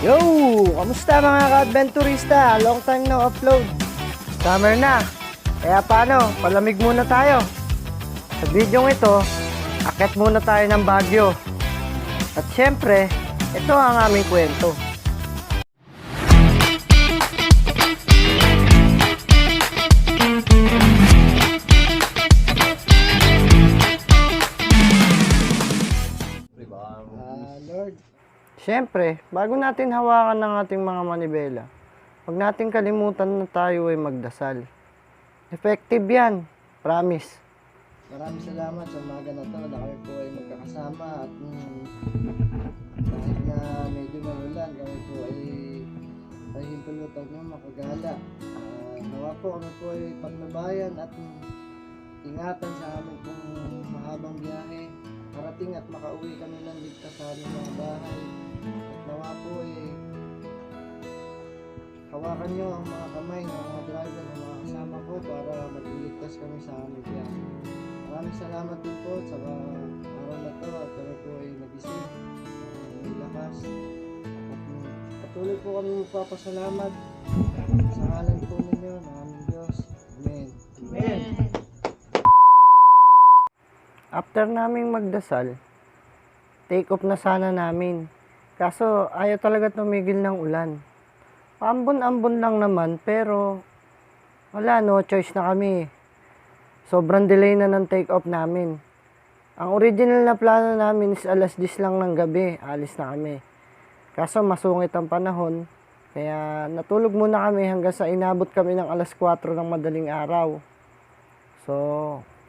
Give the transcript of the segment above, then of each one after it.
Yo! Kamusta mga ka-adventurista? Long time no upload. Summer na. Kaya paano? Palamig muna tayo. Sa video ito, akit muna tayo ng Baguio. At syempre, ito ang aming kwento. Siyempre, bago natin hawakan ng ating mga manibela, huwag natin kalimutan na tayo ay magdasal. Effective yan. Promise. Maraming salamat sa umaga na to na kami po ay magkakasama at mm, kahit na medyo malulan, kami po ay pahintulutan nyo makagala. Ah, nawa po kami po ay pagnabayan at mm, ingatan sa aming pong mahabang biyahe. Parating at makauwi kami ng ligtas sa aming mga bahay. Nawa po ay hawakan nyo ang mga kamay ng mga driver ng mga kasama ko para magiligtas kami sa aming biyahe. Maraming salamat din po sa araw na to at kami po ay nagising. Uh, may lakas. At patuloy po kami magpapasalamat sa ngalan po ninyo ng aming Diyos. Amen. Amen. After naming magdasal, take off na sana namin. Kaso ayaw talaga tumigil ng ulan. Paambon-ambon lang naman pero wala no choice na kami. Sobrang delay na ng take off namin. Ang original na plano namin is alas 10 lang ng gabi, alis na kami. Kaso masungit ang panahon, kaya natulog muna kami hanggang sa inabot kami ng alas 4 ng madaling araw. So,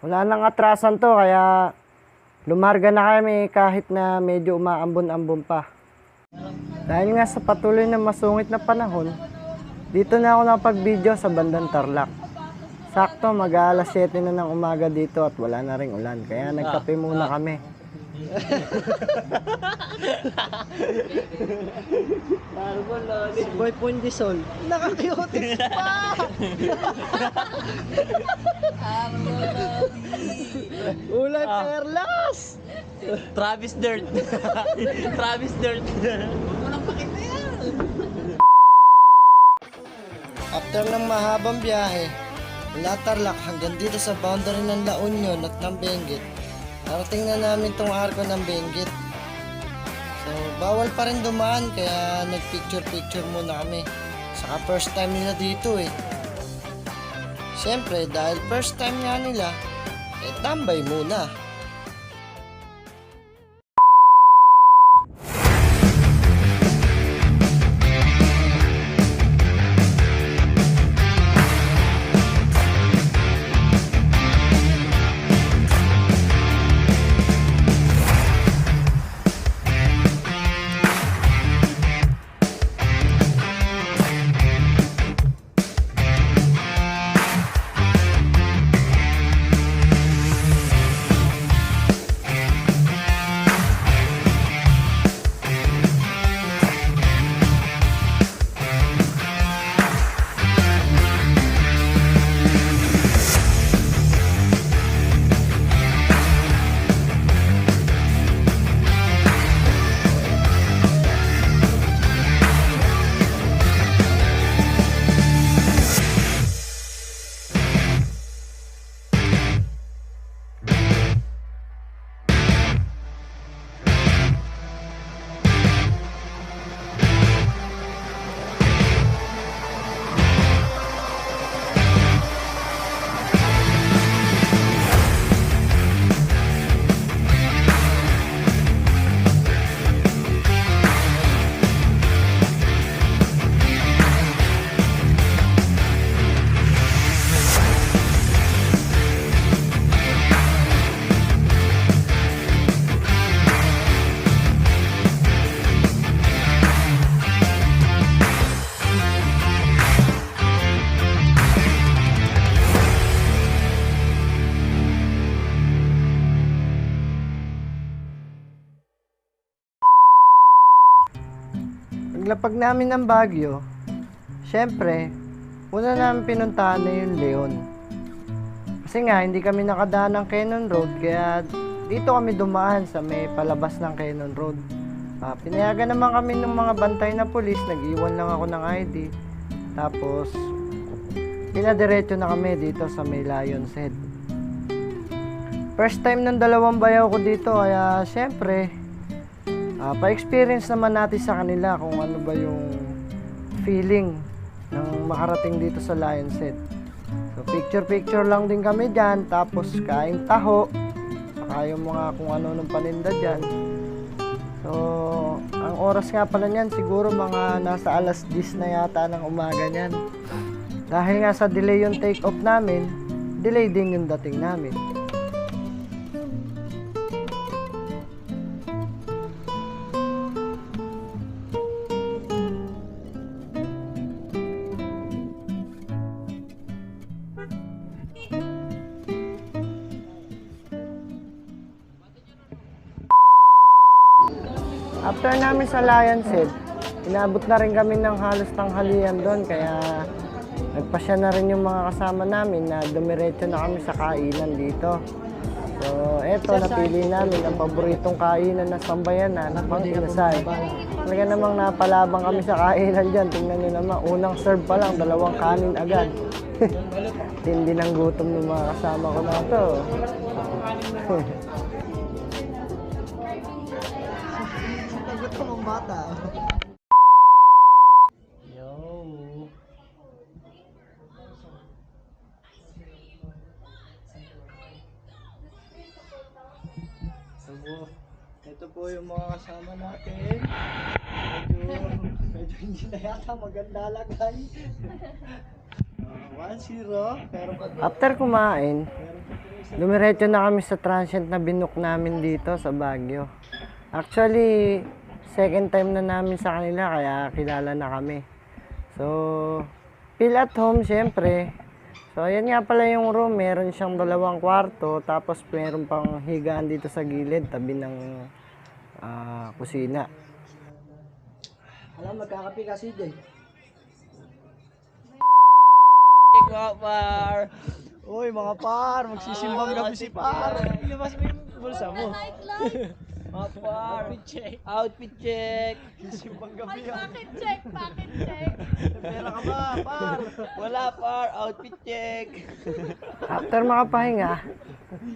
wala nang atrasan to, kaya lumarga na kami kahit na medyo umaambon-ambon pa. Dahil nga sa patuloy na masungit na panahon, dito na ako nakapag-video sa bandang Tarlac. Sakto, mag alas 7 na ng umaga dito at wala na ring ulan. Kaya nagkape muna kami. Si Boy Pundisol. Nakakiotis pa! Ulay perlas! Travis Dirt. Travis Dirt. After ng mahabang biyahe, mula Tarlac hanggang dito sa boundary ng La Union at ng Benguet, narating na namin tong arko ng Benguet. So, bawal pa rin dumaan kaya nagpicture-picture muna kami. Saka first time nila dito eh. Siyempre, dahil first time nga nila, eh tambay muna. Paglapag namin ng Baguio, syempre, una namin pinuntahan na yung Leon. Kasi nga, hindi kami nakadaan ng Cannon Road, kaya dito kami dumaan sa may palabas ng Cannon Road. Ah, pinayagan naman kami ng mga bantay na polis, nag-iwan lang ako ng ID. Tapos, pinadiretso na kami dito sa may Lion's Head. First time ng dalawang bayaw ko dito, kaya syempre, ah, pa-experience naman natin sa kanila kung ano ba yung feeling ng makarating dito sa Lion's Head. So, picture-picture lang din kami dyan, tapos kain taho, saka yung mga kung ano nung paninda dyan. So, ang oras nga pala niyan, siguro mga nasa alas 10 na yata ng umaga niyan. Dahil nga sa delay yung take off namin, delay din yung dating namin. After namin sa Lion's Head, inabot na rin kami ng halos tanghalian doon kaya nagpasya na rin yung mga kasama namin na dumiretso na kami sa kainan dito. So, eto, napili namin ang paboritong kainan na sambayanan, pang inasal. Talaga namang napalabang kami sa kainan dyan. Tingnan nyo naman, unang serve pa lang, dalawang kanin agad. Tindi ng gutom ng mga kasama ko na to. So, ito po yung mga kasama natin. Medyo, medyo hindi na yata maganda lagay. Uh, 1-0. Pero pag After kumain, dumiretso na kami sa transient na binook namin dito sa Baguio. Actually, second time na namin sa kanila kaya kilala na kami. So, feel at home syempre. So, ayan nga pala yung room. Meron siyang dalawang kwarto. Tapos, meron pang higaan dito sa gilid, tabi ng ah, kusina. Alam, magkakapi ka CJ. par! Uy, mga par! Magsisimbang gabi si par! Ilabas mo yung bulsa mo. Par. Outfit check. Outfit check. Simbang gabi ah. Pocket check, pocket check. Pera ka ba, par? Wala par. Outfit check. After makapahinga,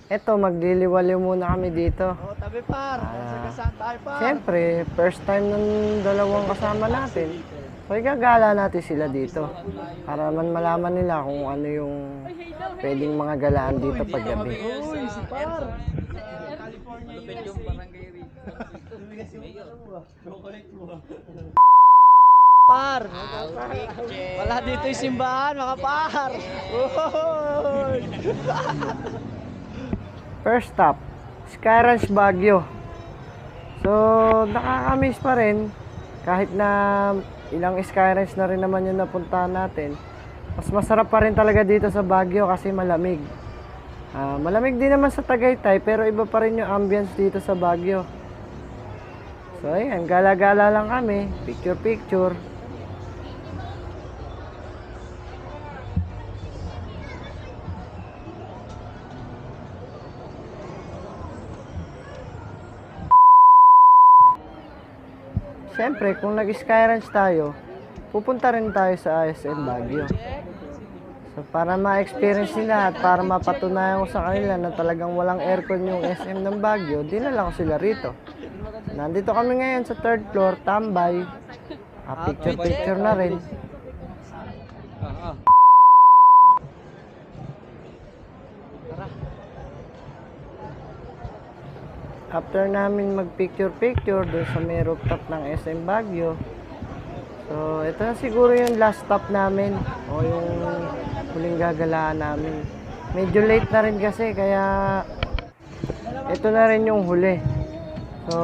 eto, magliliwaliw muna kami dito. Oh, tabi par. Ah. Saan tayo par? Siyempre, first time ng dalawang kasama natin. So, igagala natin sila dito. Para man malaman nila kung ano yung pwedeng mga galaan dito paggabi. Uy, si par. Par! Wala dito yung simbahan, mga par! First stop, Sky Ranch Baguio. So, nakakamiss pa rin. Kahit na ilang Sky Ranch na rin naman yung napuntahan natin. Mas masarap pa rin talaga dito sa Baguio kasi malamig. Ah, malamig din naman sa Tagaytay pero iba pa rin yung ambience dito sa Baguio. So, ayan, gala-gala lang kami. Picture-picture. Siyempre, kung nag-sky ranch tayo, pupunta rin tayo sa ISM Baguio. So, para ma-experience nila at para mapatunayan ko sa kanila na talagang walang aircon yung SM ng Baguio, dinala ko sila rito. Nandito kami ngayon sa third floor, tambay. Ah, picture-picture na rin. After namin mag-picture-picture doon sa may rooftop ng SM Baguio, so ito na siguro yung last stop namin o yung huling gagalaan namin. Medyo late na rin kasi kaya ito na rin yung huli. So,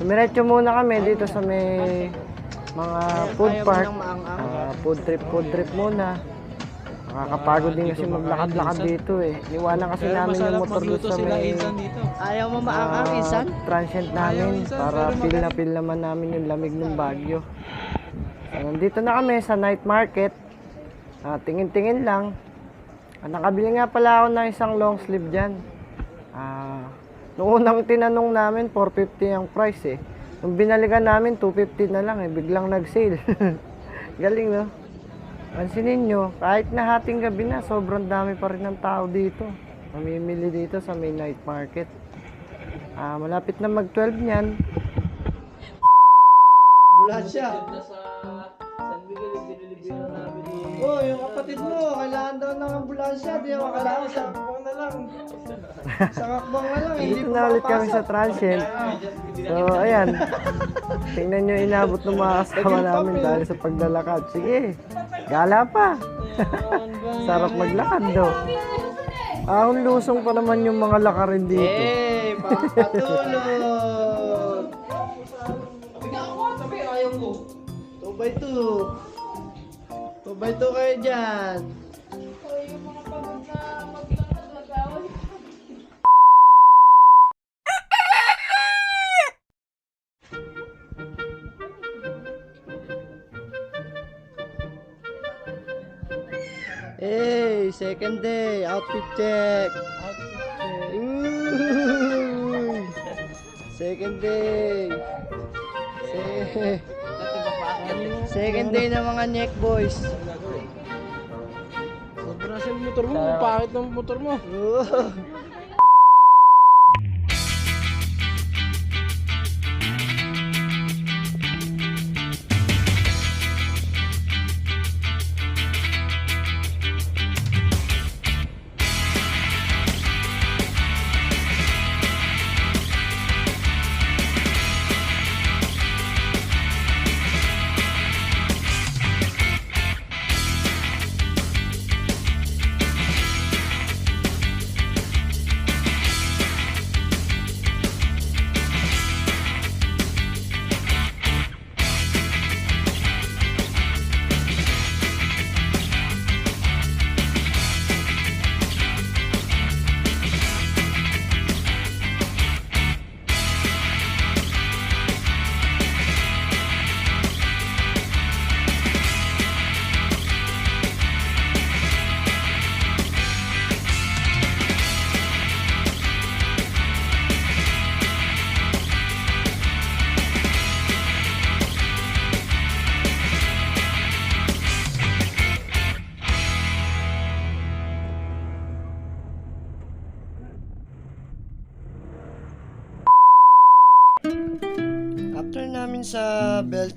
tumiretso muna kami dito sa may mga food park. Ah, food trip, food trip muna. Nakakapagod din kasi maglakad-lakad dito eh. Niwanan kasi namin yung motor doon sa may Ayaw mo ah, transient namin para feel na feel naman namin yung lamig ng Baguio. So, nandito na kami sa night market. Ah, tingin-tingin lang. Ah, nakabili nga pala ako ng isang long sleeve dyan. Ah, noong unang tinanong namin, 450 ang price eh. Nung binalikan namin, 250 na lang eh. Biglang nag-sale. Galing, no? Pansinin nyo, kahit na hating gabi na, sobrang dami pa rin ng tao dito. Mamimili dito sa may night market. Ah, malapit na mag-12 niyan. Mula siya. Oh, yung kapatid mo, kailangan daw ng ambulansya. Di ako kailangan sa hakbang na lang. Sa hakbang na lang. Hindi Dito na ulit kami sa transient. So, ayan. Tingnan nyo inabot ng mga kasama namin dahil sa paglalakad. Sige, gala pa. Sarap maglakad do. Ahon lusong pa naman yung mga lakarin dito. Eh, pampatulog. Sabi, ayaw ko. 2 by 2. 2 by 2 kayo dyan. Hey, second day, outfit check. Ooh. Second day. Se- Second day ng mga neck boys. Sobra siya yung motor mo. Pangit ng motor mo.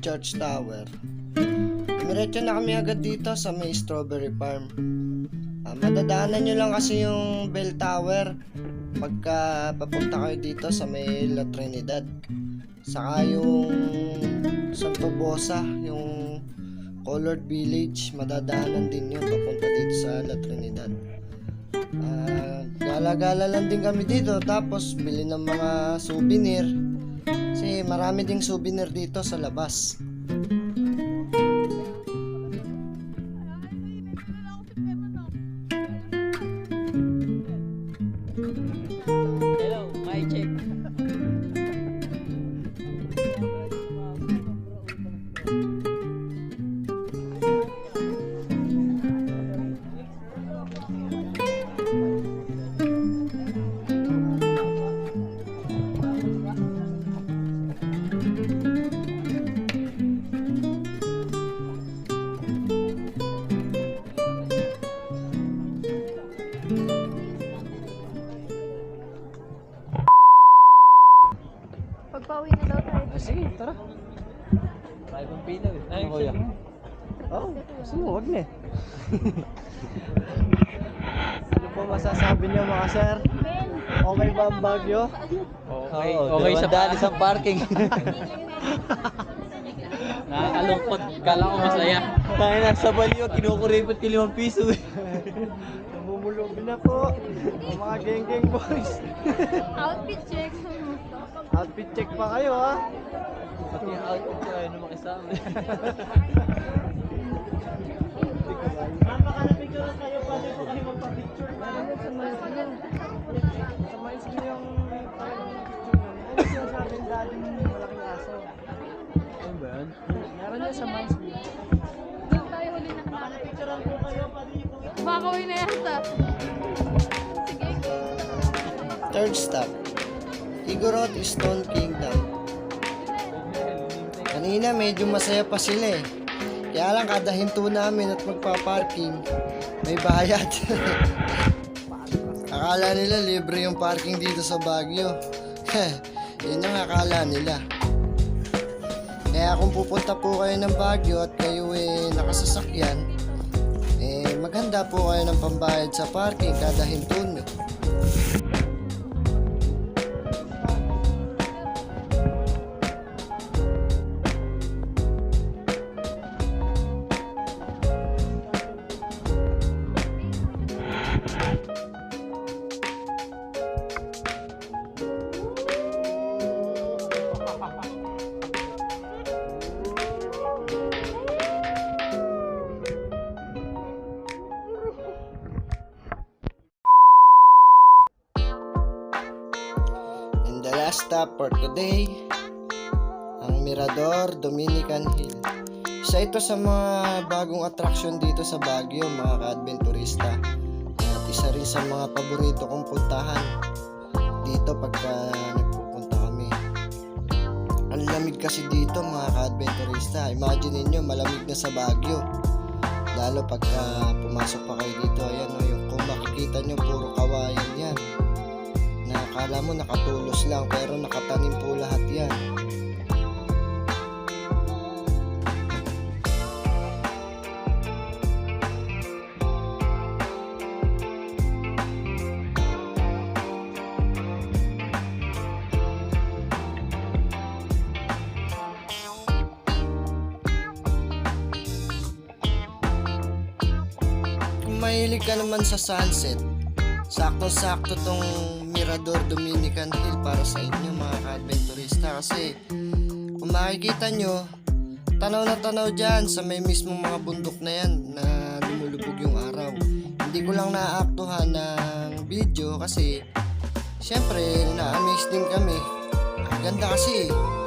Church Tower, Diretso na kami agad dito sa may strawberry farm. Ah, madadaanan nyo lang kasi yung bell tower pagka papunta kayo dito sa may La Trinidad. Saka yung Santo Bosa, yung Colored Village, madadaanan din yun papunta dito sa La Trinidad. Ah, gala-gala lang din kami dito tapos bili ng mga souvenir. Marami ding souvenir dito sa labas. Eh. Ay, kuya. Oh, gusto mo, wag na eh. ano po masasabi niyo mga sir? Okay ba ang Baguio? Okay, Oo, okay sa daan isang parking. Nakakalungkot. Kala ko masaya. Tayo na sa Balyo, kinukuripot ko limang piso eh. Namumulog na po. Ang mga geng-geng boys. Outfit check. Outfit check pa kayo ha. Pati yung outfit ko ay numakisama. Sa mais mo yung talagang picture nun. Ano sinasabi ng daddy mo yung malaking aso? Ano ba yan? Meron niya sa mais mo. Doon tayo huli na Makakauwi na yata. Sige. Third stop, Igorot Stone Kingdom. Kanina medyo masaya pa sila eh. Kaya lang kada hinto namin at magpa-parking, may bayad. akala nila libre yung parking dito sa Baguio. Yun ang akala nila. Kaya kung pupunta po kayo ng Baguio at kayo eh nakasasakyan, eh maganda po kayo ng pambayad sa parking kada hinto nyo. For today, ang Mirador Dominican Hill. Isa ito sa mga bagong attraction dito sa Baguio, mga ka-adventurista. At isa rin sa mga paborito kong puntahan dito pagka nagpupunta kami. Ang lamig kasi dito mga ka-adventurista. Imagine niyo malamig na sa Baguio. Lalo pagka pumasok pa kayo dito, ayan o, yung kung makikita nyo, puro kawayan yan akala mo nakatulos lang pero nakatanim po lahat yan. Mahilig ka naman sa sunset, sakto-sakto tong Mirador Dominican Hill para sa inyo mga ka-adventurista kasi kung makikita nyo, tanaw na tanaw dyan sa may mismong mga bundok na yan na lumulubog yung araw. Hindi ko lang naaaktuhan ng video kasi syempre na-amaze din kami. Ang ganda kasi eh.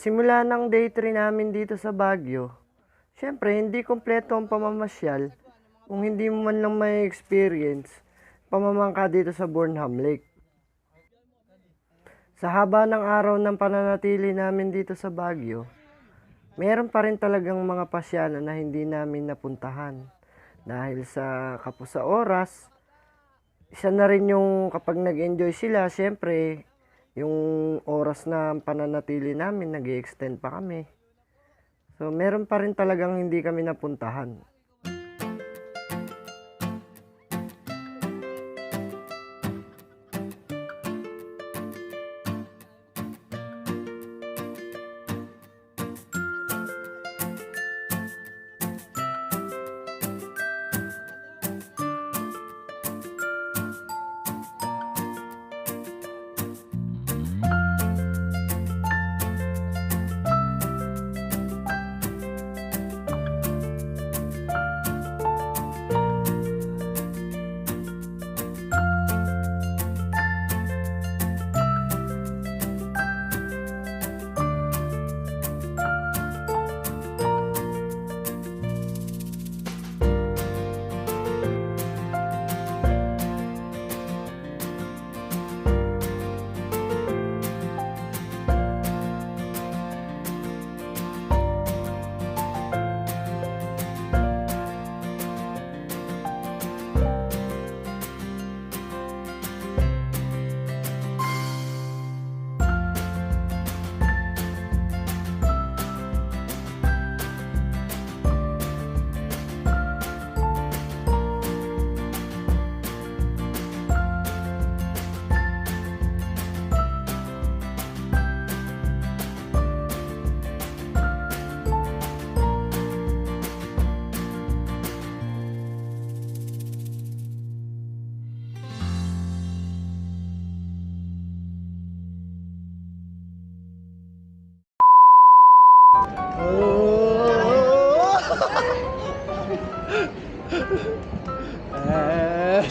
Sa simula ng day 3 namin dito sa Baguio, syempre hindi kompleto ang pamamasyal kung hindi mo man lang may experience pamamangka dito sa Burnham Lake. Sa haba ng araw ng pananatili namin dito sa Baguio, meron pa rin talagang mga pasyalan na hindi namin napuntahan. Dahil sa kapos sa oras, isa na rin yung kapag nag-enjoy sila, syempre, yung oras na pananatili namin, nag extend pa kami. So, meron pa rin talagang hindi kami napuntahan.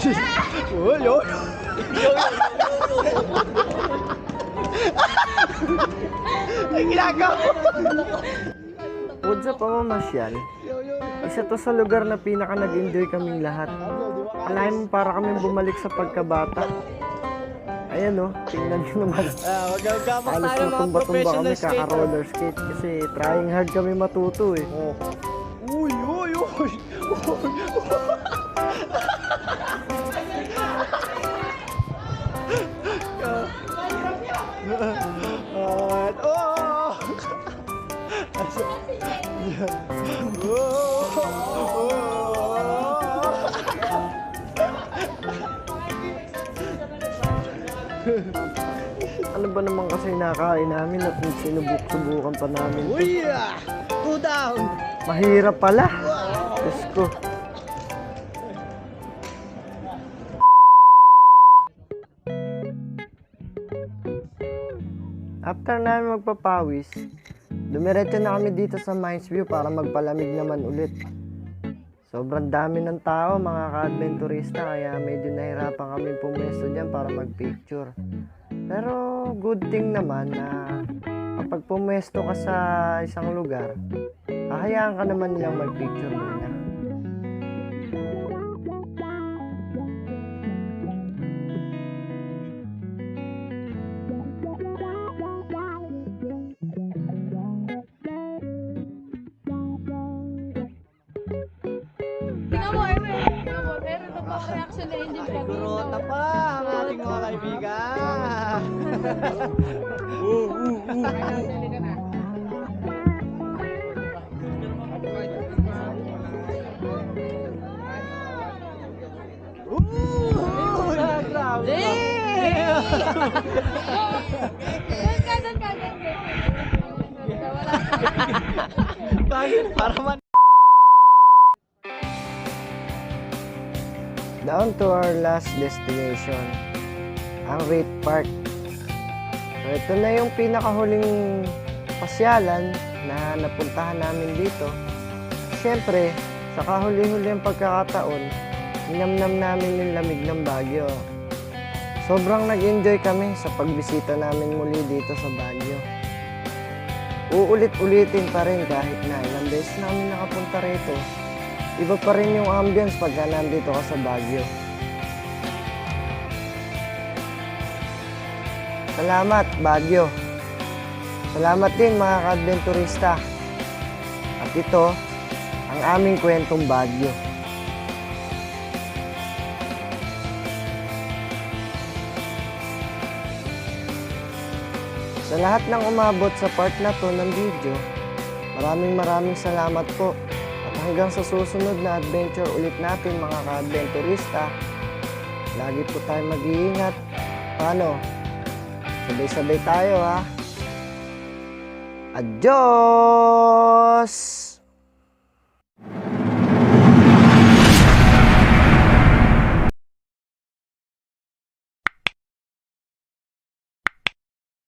Yo, yo. Yo, Ay, ginagawa What's up, pamamasyal? Isa to sa lugar na pinaka nag-enjoy kaming lahat. Alahin mo para kami bumalik sa pagkabata. Ayan o, oh, tingnan nyo naman. Uh, Halos matumba-tumba kami kaka-roller skate kasi trying hard kami matuto eh. Oh. Ano ba naman kasi nakain namin at sinubuk-subukan pa namin to. Uy, ah! Two down! Mahirap pala. Diyos ko. After namin magpapawis, dumiretso na kami dito sa Mines View para magpalamig naman ulit. Sobrang dami ng tao mga ka-adventurista kaya medyo nahirapan kami pumwesto dyan para magpicture. Pero good thing naman na kapag pumwesto ka sa isang lugar, hahayaan ka naman nilang magpicture muna. Bakit? Para man Down to our last destination, ang Wraith Park. So ito na yung pinakahuling pasyalan na napuntahan namin dito. Siyempre, sa kahuli-huling pagkakataon, ninamnam namin yung lamig ng Baguio. Sobrang nag-enjoy kami sa pagbisita namin muli dito sa Baguio. Uulit-ulitin pa rin kahit na ilang beses namin nakapunta rito. Iba pa rin yung ambience pagka nandito ka sa Baguio. Salamat, Baguio. Salamat din mga ka-adventurista. At ito, ang aming kwentong Baguio. Sa lahat ng umabot sa part na to ng video, maraming maraming salamat po. At hanggang sa susunod na adventure ulit natin mga ka-adventurista, lagi po tayo mag-iingat. Paano? Sabay-sabay tayo ha. Adios!